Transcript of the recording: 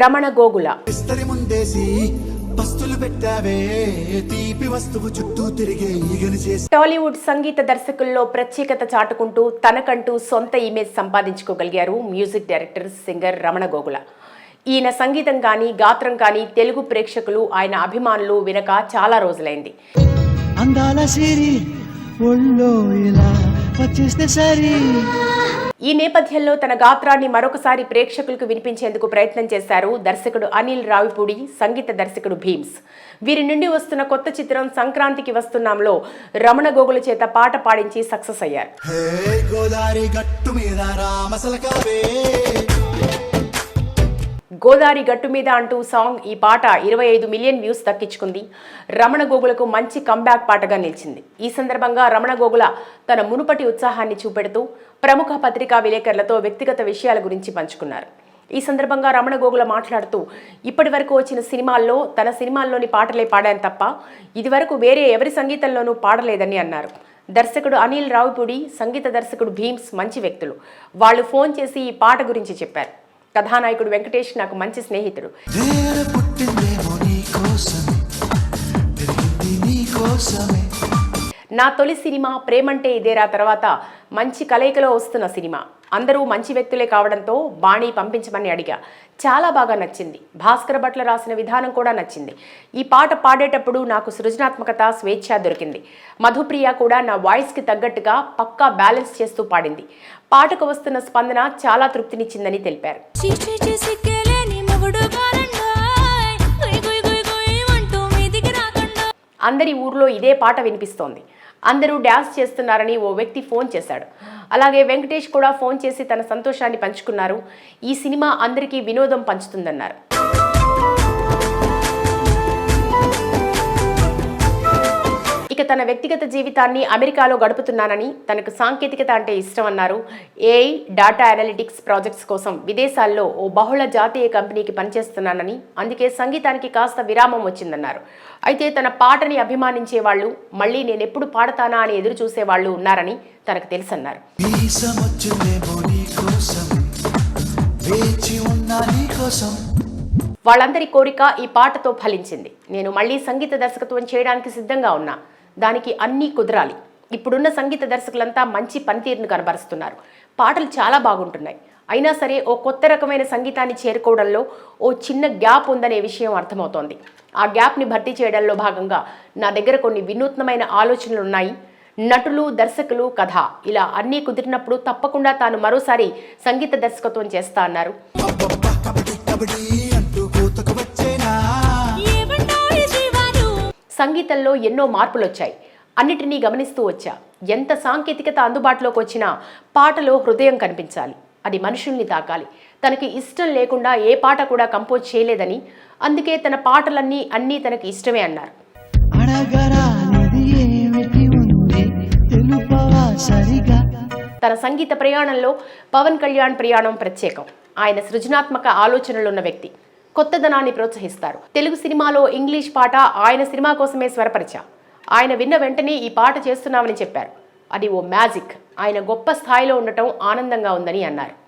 రమణ గోగుల. ఇస్తరి ముందేసి పస్తులు పెట్టావే తీపి వస్తువు చుట్టూ తిరిగే ఈగని చేసి. టాలీవుడ్ సంగీత దర్శకుల్లో ప్రత్యేకత చాటుకుంటూ తనకంటూ సొంత image సంపాదించుకోగలిగారు music director singer Ramana Gogula. ఈయన సంగీతం కానీ గాత్రం కానీ తెలుగు ప్రేక్షకులు ఆయన అభిమానులు వినక చాలా రోజులైంది. అందాల సిరి ఒళ్ళో ఇలా వచ్చేస్తే సరి. ఈ నేపథ్యంలో తన గాత్రాన్ని మరొకసారి ప్రేక్షకులకు వినిపించేందుకు ప్రయత్నం చేశారు దర్శకుడు అనిల్ రావిపూడి సంగీత దర్శకుడు భీమ్స్. వీరి నుండి వస్తున్న కొత్త చిత్రం సంక్రాంతికి వస్తున్నాంలో రమణ గోగుల చేత పాట పాడించి సక్సెస్ అయ్యారు. గోదావరి మీద గట్టు మీద అంటూ సాంగ్ ఈ పాట ఇరవై ఐదు మిలియన్ వ్యూస్ దక్కించుకుంది. రమణ గోగులకు మంచి కంబ్యాక్ పాటగా నిలిచింది. ఈ సందర్భంగా రమణ గోగుల తన మునుపటి ఉత్సాహాన్ని చూపెడుతూ ప్రముఖ పత్రికా విలేకరులతో వ్యక్తిగత విషయాల గురించి పంచుకున్నారు. ఈ సందర్భంగా రమణ గోగుల మాట్లాడుతూ ఇప్పటి వరకు వచ్చిన సినిమాల్లో తన సినిమాల్లోని పాటలే పాడాను తప్ప ఇదివరకు వేరే ఎవరి సంగీతంలోనూ పాడలేదని అన్నారు. దర్శకుడు అనిల్ రావుపూడి సంగీత దర్శకుడు భీమ్స్ మంచి వ్యక్తులు. వాళ్ళు ఫోన్ చేసి ఈ పాట గురించి చెప్పారు. కథానాయకుడు వెంకటేష్ నాకు మంచి స్నేహితుడు. నా తొలి సినిమా ప్రేమంటే ఇదేరా తర్వాత మంచి కలయికలో వస్తున్న సినిమా. అందరూ మంచి వ్యక్తులే కావడంతో బాణీ పంపించమని అడిగా. చాలా బాగా నచ్చింది. భాస్కర భట్ల రాసిన విధానం కూడా నచ్చింది. ఈ పాట పాడేటప్పుడు నాకు సృజనాత్మకత స్వేచ్ఛ దొరికింది. మధుప్రియ కూడా నా వాయిస్కి తగ్గట్టుగా పక్కా బ్యాలెన్స్ చేస్తూ పాడింది. పాటకు వస్తున్న స్పందన చాలా తృప్తినిచ్చిందని తెలిపారు. అందరి ఊర్లో ఇదే పాట వినిపిస్తోంది. అందరూ డ్యాన్స్ చేస్తున్నారని ఓ వ్యక్తి ఫోన్ చేశాడు. అలాగే వెంకటేష్ కూడా ఫోన్ చేసి తన సంతోషాన్ని పంచుకున్నారు. ఈ సినిమా అందరికీ వినోదం పంచుతుందన్నారు. ఇక తన వ్యక్తిగత జీవితాన్ని అమెరికాలో గడుపుతున్నానని తనకు సాంకేతికత అంటే ఇష్టం అన్నారు ఏఐ డాటా అనలిటిక్స్ ప్రాజెక్ట్స్ కోసం విదేశాల్లో ఓ బహుళ జాతీయ కంపెనీకి పనిచేస్తున్నానని అందుకే సంగీతానికి కాస్త విరామం వచ్చిందన్నారు. అయితే తన పాటని అభిమానించే వాళ్ళు మళ్ళీ నేను ఎప్పుడు పాడతానా అని ఎదురు చూసే వాళ్ళు ఉన్నారని తనకు తెలుసన్నారు. వాళ్ళందరి కోరిక ఈ పాటతో ఫలించింది. నేను మళ్ళీ సంగీత దర్శకత్వం చేయడానికి సిద్ధంగా ఉన్నా. దానికి అన్నీ కుదరాలి. ఇప్పుడున్న సంగీత దర్శకులంతా మంచి పనితీరును కనబరుస్తున్నారు. పాటలు చాలా బాగుంటున్నాయి. అయినా సరే ఓ కొత్త రకమైన సంగీతాన్ని చేరుకోవడంలో ఓ చిన్న గ్యాప్ ఉందనే విషయం అర్థమవుతోంది. ఆ గ్యాప్ని భర్తీ చేయడంలో భాగంగా నా దగ్గర కొన్ని వినూత్నమైన ఆలోచనలు ఉన్నాయి నటులు దర్శకులు కథ ఇలా అన్నీ కుదిరినప్పుడు తప్పకుండా తాను మరోసారి సంగీత దర్శకత్వం చేస్తా అన్నారు. సంగీతంలో ఎన్నో మార్పులు వచ్చాయి అన్నిటినీ గమనిస్తూ వచ్చా. ఎంత సాంకేతికత అందుబాటులోకి వచ్చినా పాటలో హృదయం కనిపించాలి. అది మనుషుల్ని తాకాలి. తనకి ఇష్టం లేకుండా ఏ పాట కూడా కంపోజ్ చేయలేదని అందుకే తన పాటలన్నీ అన్నీ తనకి ఇష్టమే అన్నారు. తన సంగీత ప్రయాణంలో పవన్ కళ్యాణ్ ప్రయాణం ప్రత్యేకం. ఆయన సృజనాత్మక ఆలోచనలున్న వ్యక్తి. కొత్తదనాన్ని ప్రోత్సహిస్తారు. తెలుగు సినిమాలో ఇంగ్లీష్ పాట ఆయన సినిమా కోసమే స్వరపరిచా. ఆయన విన్న వెంటనే ఈ పాట చేస్తున్నామని చెప్పారు. అది ఓ మ్యాజిక్. ఆయన గొప్ప స్థాయిలో ఉండటం ఆనందంగా ఉందని అన్నారు.